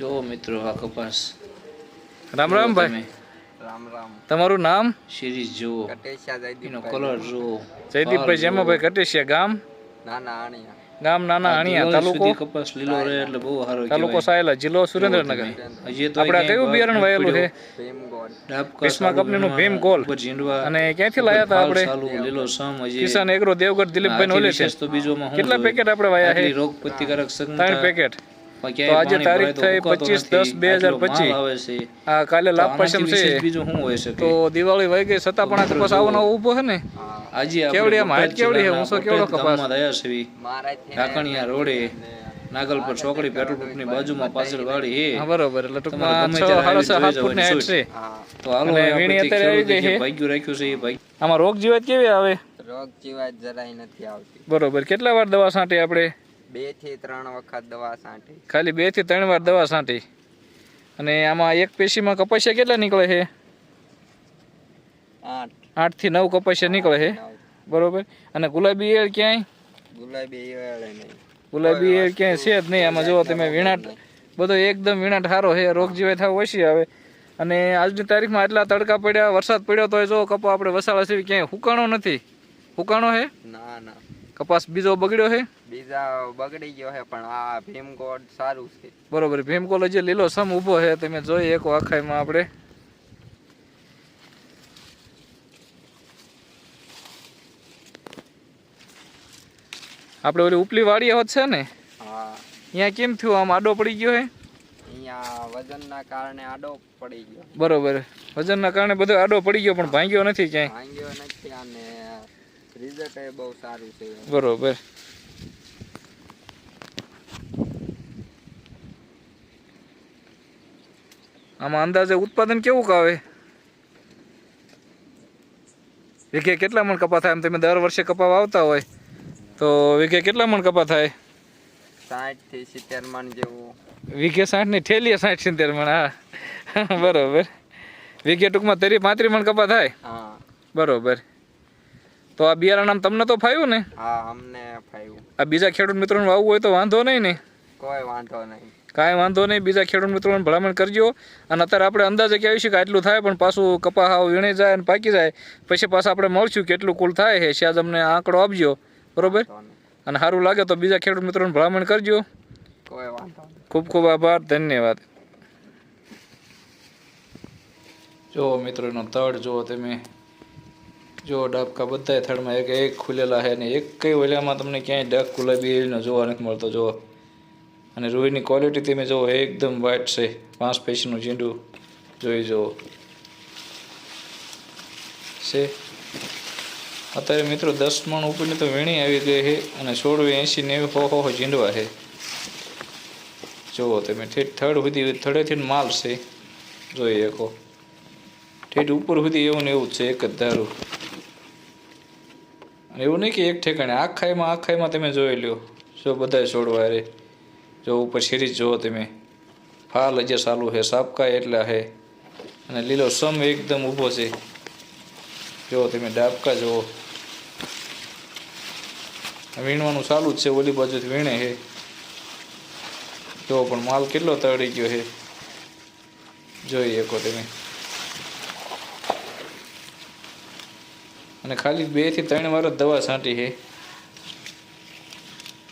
જો મિત્રો આ કપાસ રામ રામ ભાઈ. રામ રામ. તમારું નામ? શિરીષ જુઓ. એનો કલર જુઓ. જયદીપભાઈ જેમાભાઈ કટેશિયા ગામ? નાના આણિયા. ગામ નાના અણિયા તાલુકો? કપાસ લીલો રહે એટલે બહુ સારો તાલુકો સાયલા જિલ્લો સુરેન્દ્રનગર. હજી તો આપણે કયું બિયારણ વાયેલું છે? ભીષ્મા કંપનીનું ભીમ ગોલ. અને ક્યાંથી લાયા હતા આપણે? લીલો સમ હજી કિસાન એગ્રો દેવગઢ દિલીપભાઈ ઓલે છે. તો બીજોમાં કેટલા પેકેટ આપણે વાયા છે? રોગ પ્રતિકારક ત્રણ પેકેટ તો આજે તારીખ થઈ ઉકાતો 25 10 નથી. 2025. આટલો માલ આવે છે. આ કાલે લાભ પશ્ચિમ છે. બીજું શું હોય શકે? તો દિવાળી વહી ગઈ છતાં પણ આ કપાસ આવો નવો ઊભો છે ને. આજે કેવડી આમ હાઈટ કેવડી છે? ઊંચો કેવડો કપાસ? મારાથી ઢાકણિયા રોડે નાગલ પર ચોકડી પેટ્રોલ પંપની બાજુમાં પાછળ વાળી હે હા બરોબર. એટલે તમારે ટૂંકમાં ગમે છ સાડા છ સાત જોઈ ફૂટની હાઈટ છે. તો હાલો વીણી અત્યારે આવી ગઈ છે. ભાગ્યું રાખ્યું છે એ ભાઈ આમાં રોગ જીવાત કેવી આવે? રોગ જીવાત જરાય નથી આવતી. બરોબર. કેટલા વાર દવા છાંટી આપણે? બેથી ત્રણ વખત દવા છાંટી. ખાલી બેથી ત્રણ વાર દવા છાંટી. અને આમાં એક પેશીમાં કપાસિયા કેટલા નીકળે છે? આઠ. આઠથી નવ કપાસિયા નીકળે છે. બરોબર. અને ગુલાબી એળ ક્યાંય? ગુલાબી એળ નહીં. ગુલાબી એળ ક્યાંય છે જ નહીં. આમાં જુઓ તમે વીણાટ બધો એકદમ વીણાટ સારો છે. રોગ જીવાય થાવ ઓછી આવે. અને આજની તારીખમાં આટલા તડકા પડ્યા વરસાદ પડ્યો તો જો કપા આપણે વસાળા સિવાય ક્યાંય હુકાણો નથી. હુકાણો છે? ના ના. કપાસ બીજો બગડ્યો છે? બીજા બગડી ગયો છે પણ આ ભીમગોળ સારું છે. બરોબર ભીમકોલ જે લીલો સમ ઊભો છે. તમે જોઈએ એક આખાઈમાં આપણે. આપણે ઓલી ઉપલી વાડી હોત છે ને હા. અહીંયા કેમ થયું? આમ આડો પડી ગયો છે? અહીંયા વજનના કારણે આડો પડી ગયો. બરોબર. વજનના કારણે બધો આડો પડી ગયો પણ ભાંગ્યો નથી ક્યાંય. ભાંગ્યો નથી અને રિઝલ્ટ એ બહુ સારું છે. બરોબર. આમાં અંદાજે ઉત્પાદન કેવું આવે વીઘે કેટલા મણ કપા થાય? એમ તમે દર વર્ષે કપા વાવતા હોય તો વીઘે કેટલા મણ કપા થાય? સાઠથી સિત્તેર મણ જેવું. વીઘે સાઠની ઠેલીએ સાઠ સિત્તેર મણ હા. બરોબર. વીઘે ટૂંકમાં તેરી પાંત્રી મણ કપા થાય? હા. બરોબર. તો આ બિયારણ આમ તમને તો ફાવ્યું ને? હા અમને ફાવ્યું આ બીજા ખેડૂત મિત્રોને વાવવું હોય તો વાંધો નહીં ને? કોઈ વાંધો નહીં. કાંઈ વાંધો નહીં બીજા ખેડૂત મિત્રોને ભલામણ કરજો. અને અત્યારે આપણે અંદાજે કહેવી છે કે આટલું થાય પણ પાછું કપા હાવ વીણી જાય અને પાકી જાય. પછી પાછા આપણે મળશું કેટલું કુલ થાય છે શાયદ અમને આંકડો આપજો. બરોબર? અને સારું લાગે તો બીજા ખેડૂત મિત્રોને ભલામણ કરજો. કોઈ વાંધો ખૂબ ખૂબ આભાર ધન્યવાદ. જો મિત્રોનો તળ જુઓ તમે. જો ડાબકા બધાય થડમાં એક એક ખુલેલા છે ને એક કઈ ઓલામાં તમને ક્યાંય ડાક ગુલાબી એનો જોવા નથી મળતો જુઓ અને રૂઈની ક્વોલિટી તમે જુઓ એકદમ વ્હાઇટ છે. પાંચ પૈસાનું ઝીંડું. જોઈ જુઓ. છે. અત્યારે મિત્રો દસ મણ ઉપરની તો વીણી આવી ગઈ છે અને સોળવી એંસી નેવી હો હો ઝીંડવા છે. જુઓ તમે, ઠેઠ થડ સુધી થડેથી માલ છે. જોઈ શકો. ઠેઠ ઉપર સુધી એવું ને એવું જ છે, એક જ ધારું. અને એવું નહીં કે એક ઠેકાણે આખાઈમાં આખાઈમાં તમે જોઈ લ્યો. જો બધા છોડવા રે જો ઉપર સિરીજ જુઓ તમે. ફાલ હજે ચાલુ છે સાપકા એટલા છે અને લીલો સમ એકદમ ઊભો છે. જુઓ તમે ડાબકા જુઓ. વીણવાનું ચાલુ જ છે, ઓલી બાજુથી વીણે છે જો પણ માલ કેટલો તળી ગયો છે જોઈ શકો તમે. અને ખાલી બેથી ત્રણ વાર જ દવા છાંટી છે.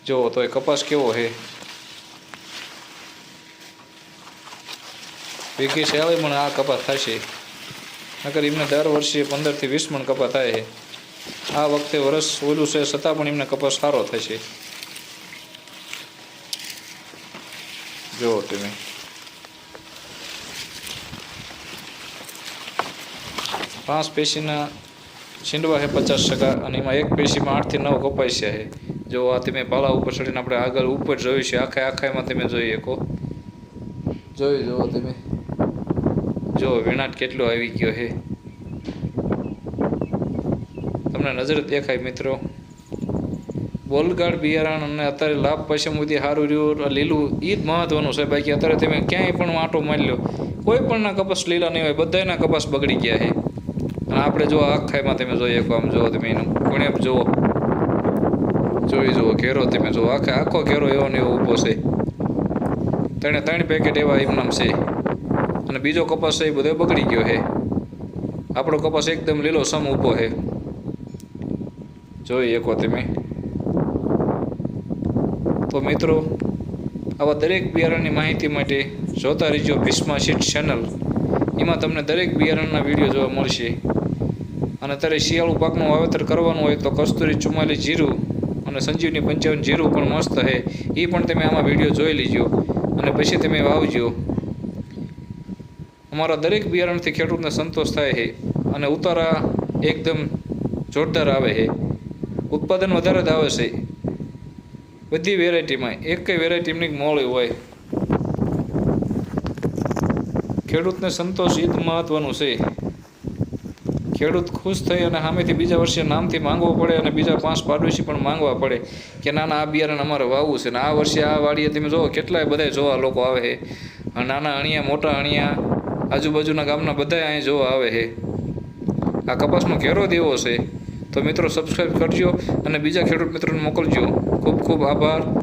જો, તો એ કપાસ કેવો છે? વીઘી આવે પણ આ કપાસ થશે. નકર એમને દર વર્ષે પંદરથી વીસ મણ કપાસ થાય છે. આ વખતે વરસ ઓલું છે, છતાં પણ એમને કપાસ સારો થશે. જુઓ તમે. પાંચ પેશીના છીંડવા છે પચાસ ટકા અને એમાં એક પેશીમાં આઠથી નવ કપાસ્યા છે જો આ તમે પાલા ઉપર ચડીને આપણે આગળ ઉપર જોયું છે આખા આખામાં તમે જોઈ શકો. જોઈ જુઓ તમે. જો વિનાટ કેટલો આવી ગયો છે તમને નજર દેખાય મિત્રો. બોલગાડ બિયારણ અને અત્યારે લાભ પૈસા સુધી સારું રહ્યું. લીલું એ જ મહત્વનું છે. બાકી અત્યારે તમે ક્યાંય પણ આંટો મારી લો. કોઈ પણના કપાસ લીલા નહીં હોય. બધાના કપાસ બગડી ગયા છે અને આપણે જો આખાઈમાં તમે જોઈએ આમ જોવો તમે એનું ગુણેપ જુઓ. જોઈ જુઓ ઘેરો તમે જુઓ. આખે આખો ઘેરો એવો ને એવો ઊભો છે. ત્રણે ત્રણ પેકેટ એવા એમનામ છે. અને બીજો કપાસ છે એ બધો બગડી ગયો છે. આપણો કપાસ એકદમ લીલો સમ ઊભો છે. જોઈ શકો તમે. તો મિત્રો, આવા દરેક બિયારણની માહિતી માટે જોતા રહીજો ભીષ્મા શીટ ચેનલ એમાં તમને દરેક બિયારણના વીડિયો જોવા મળશે. અને અત્યારે શિયાળુ પાકનું વાવેતર કરવાનું હોય તો કસ્તુરી, ચુમ્માલીસ જીરું અને સંજીવની પંચાવન જીરું પણ મસ્ત છે એ પણ તમે આમાં વીડિયો જોઈ લીજો અને પછી તમે વાવજો. અમારા દરેક બિયારણથી ખેડૂતને સંતોષ થાય છે અને ઉતારા એકદમ જોરદાર આવે છે ઉત્પાદન વધારે જ આવે છે. બધી વેરાયટીમાં એક કઈ વેરાયટી એમની મોળી હોય. ખેડૂતને સંતોષ એ જ મહત્વનું છે. ખેડૂત ખુશ થઈ અને સામેથી બીજા વર્ષે નામથી માંગવો પડે અને બીજા પાંચ પાડોશી પણ માંગવા પડે કે ના ના આ બિયારણ અમારે વાવવું છે ને આ વર્ષે આ વાડીએ તમે જુઓ કેટલાય બધા જોવા લોકો આવે છે. અને નાના અણિયા, મોટા અણિયા, આજુબાજુના ગામના બધા અહીં જોવા આવે છે. આ કપાસનો ઘેરો દેવો છે. તો મિત્રો સબસ્ક્રાઈબ કરજો અને બીજા ખેડૂત મિત્રોને મોકલજો. ખૂબ ખૂબ આભાર.